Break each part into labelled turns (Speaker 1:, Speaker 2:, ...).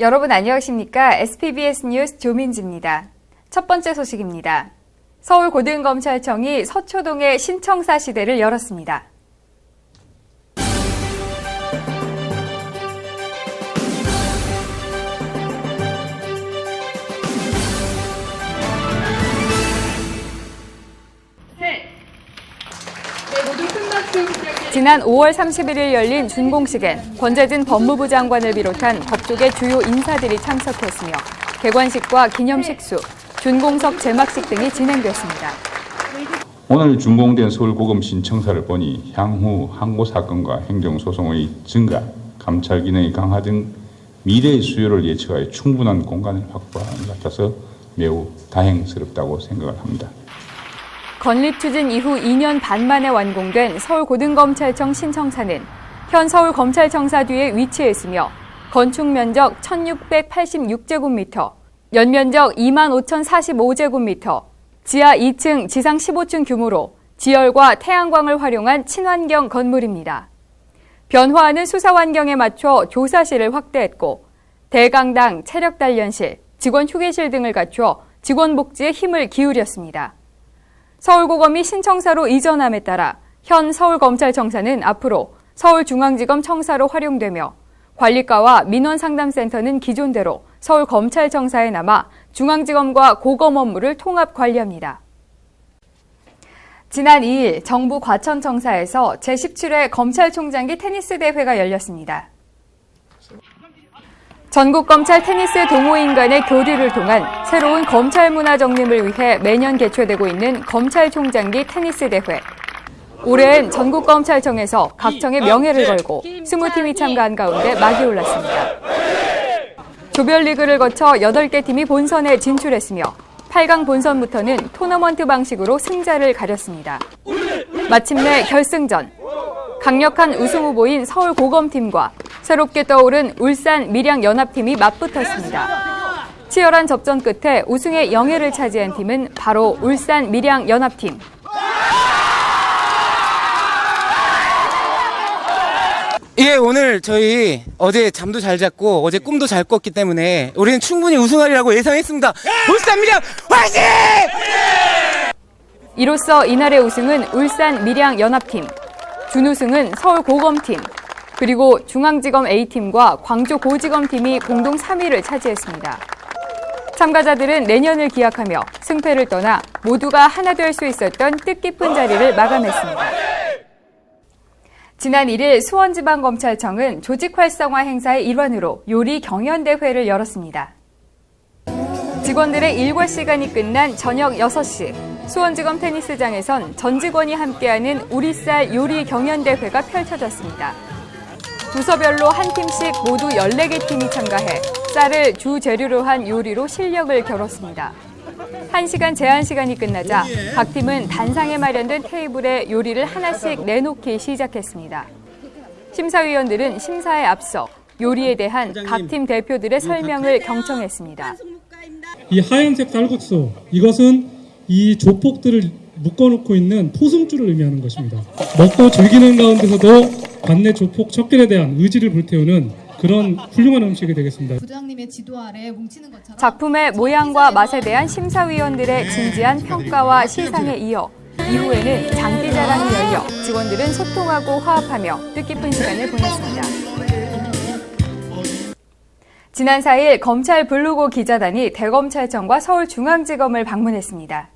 Speaker 1: 여러분 안녕하십니까? SPBS 뉴스 조민지입니다. 첫 번째 소식입니다. 서울고등검찰청이 서초동의 신청사 시대를 열었습니다. 지난 5월 31일 열린 준공식엔 권재진 법무부 장관을 비롯한 법조계 주요 인사들이 참석했으며 개관식과 기념식수, 준공석 제막식 등이 진행됐습니다.
Speaker 2: 오늘 준공된 서울고검 신청사를 보니 향후 항고 사건과 행정소송의 증가, 감찰 기능의 강화 등 미래의 수요를 예측하여 충분한 공간을 확보하는 것 같아서 매우 다행스럽다고 생각을 합니다.
Speaker 1: 건립 추진 이후 2년 반 만에 완공된 서울고등검찰청 신청사는 현 서울검찰청사 뒤에 위치해 있으며 건축 면적 1686제곱미터, 연면적 25,045제곱미터, 지하 2층, 지상 15층 규모로 지열과 태양광을 활용한 친환경 건물입니다. 변화하는 수사 환경에 맞춰 교사실을 확대했고 대강당, 체력 단련실, 직원 휴게실 등을 갖춰 직원 복지에 힘을 기울였습니다. 서울고검이 신청사로 이전함에 따라 현 서울검찰청사는 앞으로 서울중앙지검 청사로 활용되며 관리과와 민원상담센터는 기존대로 서울검찰청사에 남아 중앙지검과 고검 업무를 통합 관리합니다. 지난 2일 정부 과천청사에서 제17회 검찰총장기 테니스 대회가 열렸습니다. 전국 검찰 테니스 동호인 간의 교류를 통한 새로운 검찰 문화 정립을 위해 매년 개최되고 있는 검찰총장기 테니스 대회. 올해엔 전국 검찰청에서 각 청의 명예를 걸고 20팀이 참가한 가운데 막이 올랐습니다. 조별리그를 거쳐 8개 팀이 본선에 진출했으며 8강 본선부터는 토너먼트 방식으로 승자를 가렸습니다. 마침내 결승전. 강력한 우승 후보인 서울 고검팀과 새롭게 떠오른 울산 밀양 연합팀이 맞붙었습니다. 치열한 접전 끝에 우승의 영예를 차지한 팀은 바로 울산 밀양 연합팀.
Speaker 3: 예, 오늘 저희 어제 잠도 잘 잤고 어제 꿈도 잘 꿨기 때문에 우리는 충분히 우승하리라고 예상했습니다. 울산 미량 화이팅!
Speaker 1: 이로써 이날의 우승은 울산 밀양 연합팀, 준우승은 서울 고검팀, 그리고 중앙지검 A팀과 광주고지검 팀이 공동 3위를 차지했습니다. 참가자들은 내년을 기약하며 승패를 떠나 모두가 하나 될 수 있었던 뜻깊은 자리를 마감했습니다. 지난 1일 수원지방검찰청은 조직 활성화 행사의 일환으로 요리 경연대회를 열었습니다. 직원들의 일과 시간이 끝난 저녁 6시, 수원지검 테니스장에선 전 직원이 함께하는 우리 쌀 요리 경연대회가 펼쳐졌습니다. 부서별로 한 팀씩 모두 14개 팀이 참가해 쌀을 주 재료로 한 요리로 실력을 겨뤘습니다. 1시간 제한 시간이 끝나자 각 팀은 단상에 마련된 테이블에 요리를 하나씩 내놓기 시작했습니다. 심사위원들은 심사에 앞서 요리에 대한 각 팀 대표들의 설명을 경청했습니다.
Speaker 4: 이 하얀색 쌀국수 이것은 이 조폭들을 묶어놓고 있는 포승줄을 의미하는 것입니다. 먹고 즐기는 가운데서도 관내 조폭 척결에 대한 의지를 불태우는 그런 훌륭한 음식이 되겠습니다.
Speaker 5: 부장님의 지도 아래 뭉치는 것처럼
Speaker 1: 작품의 모양과 맛에 대한 심사위원들의 진지한 평가와 시상에 이어 이후에는 장기 자랑이 열려 직원들은 소통하고 화합하며 뜻깊은 시간을 보냈습니다. 지난 4일 검찰 블로그 기자단이 대검찰청과 서울중앙지검을 방문했습니다.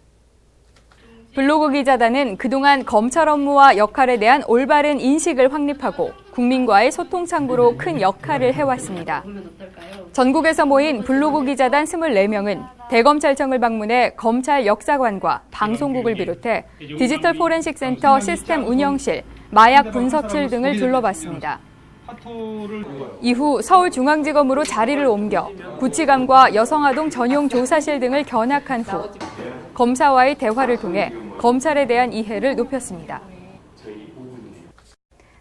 Speaker 1: 블로그 기자단은 그동안 검찰 업무와 역할에 대한 올바른 인식을 확립하고 국민과의 소통 창구로 큰 역할을 해왔습니다. 전국에서 모인 블로그 기자단 24명은 대검찰청을 방문해 검찰 역사관과 방송국을 비롯해 디지털 포렌식 센터 시스템 운영실, 마약 분석실 등을 둘러봤습니다. 이후 서울중앙지검으로 자리를 옮겨 구치감과 여성아동 전용 조사실 등을 견학한 후 검사와의 대화를 통해 검찰에 대한 이해를 높였습니다.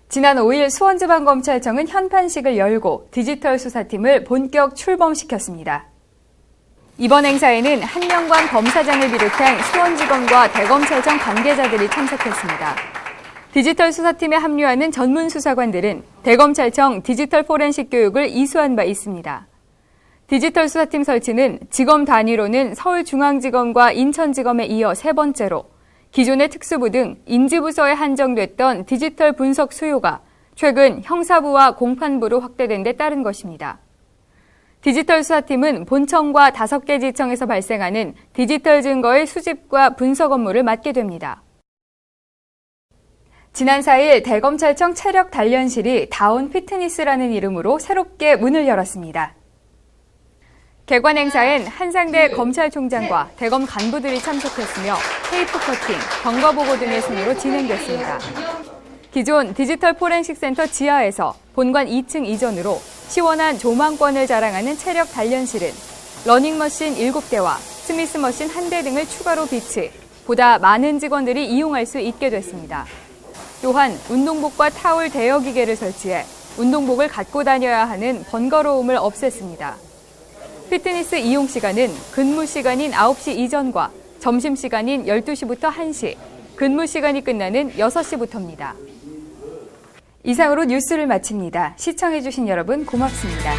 Speaker 1: 지난 5일 수원지방검찰청은 현판식을 열고 디지털 수사팀을 본격 출범시켰습니다. 이번 행사에는 한명관 검사장을 비롯한 수원지검과 대검찰청 관계자들이 참석했습니다. 디지털 수사팀에 합류하는 전문 수사관들은 대검찰청 디지털 포렌식 교육을 이수한 바 있습니다. 디지털 수사팀 설치는 지검 단위로는 서울중앙지검과 인천지검에 이어 세 번째로 기존의 특수부 등 인지부서에 한정됐던 디지털 분석 수요가 최근 형사부와 공판부로 확대된 데 따른 것입니다. 디지털 수사팀은 본청과 다섯 개 지청에서 발생하는 디지털 증거의 수집과 분석 업무를 맡게 됩니다. 지난 4일 대검찰청 체력 단련실이 다운 피트니스라는 이름으로 새롭게 문을 열었습니다. 개관 행사엔 한상대 검찰총장과 대검 간부들이 참석했으며 테이프 커팅, 경과 보고 등의 순으로 진행됐습니다. 기존 디지털 포렌식 센터 지하에서 본관 2층 이전으로 시원한 조망권을 자랑하는 체력 단련실은 러닝머신 7대와 스미스 머신 1대 등을 추가로 비치, 보다 많은 직원들이 이용할 수 있게 됐습니다. 또한 운동복과 타올 대여 기계를 설치해 운동복을 갖고 다녀야 하는 번거로움을 없앴습니다. 피트니스 이용 시간은 근무 시간인 9시 이전과 점심 시간인 12시부터 1시, 근무 시간이 끝나는 6시부터입니다. 이상으로 뉴스를 마칩니다. 시청해주신 여러분 고맙습니다.